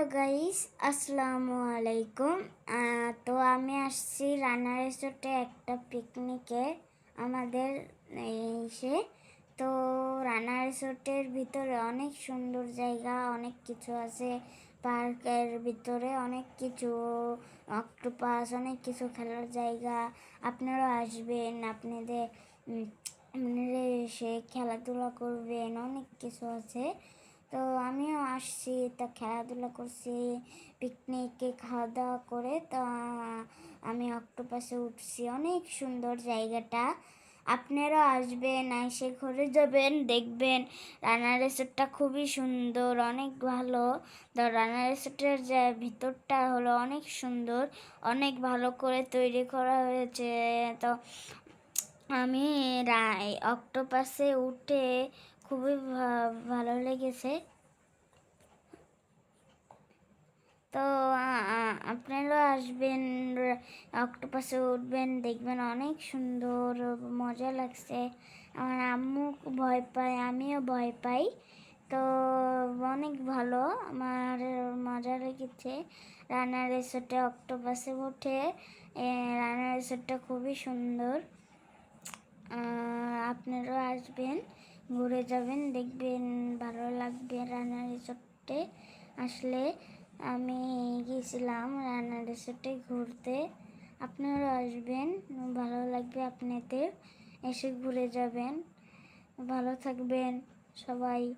Hello guys আসসালামু আলাইকুম। তো আমি আসছি রান্না রিসোর্টে একটা পিকনিকে আমাদের এসে। তো রান্না রিসোর্টের ভিতরে অনেক সুন্দর জায়গা, অনেক কিছু আছে। পার্কের ভিতরে অনেক কিছু অক্টোপাস অনেক কিছু খেলার জায়গা। আপনারাও আসবেন, আপনাদের আপনারা এসে খেলাধুলা করবেন, অনেক কিছু আছে। তো আমিও আসছি, তা খেলাধুলা করছি পিকনিকে খাওয়া দাওয়া করে, তো আমি অক্টোপাসে উঠছি। অনেক সুন্দর জায়গাটা। আপনারাও আসবেন, এসে ঘুরে যাবেন, দেখবেন। রান্না রেসোর্টটা খুবই সুন্দর, অনেক ভালো। তো রান্না রেসোর্টের যে ভিতরটা হলো অনেক সুন্দর, অনেক ভালো করে তৈরি করা হয়েছে। তো আমি অক্টোপাসে উঠে খুবই ভালো লেগেছে। তো আপনারাও আসবেন অক্টোপাসে উঠবেন দেখবেন অনেক সুন্দর মজা লাগছে। আমার আম্মু ভয় পায় আমিও ভয় পাই। তো অনেক ভালো আমার মজা লেগেছে। রান্না রিসোর্টে অক্টোপাসে উঠে এ, রান্না রিসোর্টটা খুবই সুন্দর। আপনারাও আসবেন। ঘুরে যাবেন, দেখবেন ভালো লাগবে রানা রিসোর্টে। আসলে আমি গিয়েছিলাম রানা রিসোর্টে ঘুরতে। আপনারা আসবেন, ভালো লাগবে আপনাদের। এসে ঘুরে যাবেন। ভালো থাকবেন সবাই।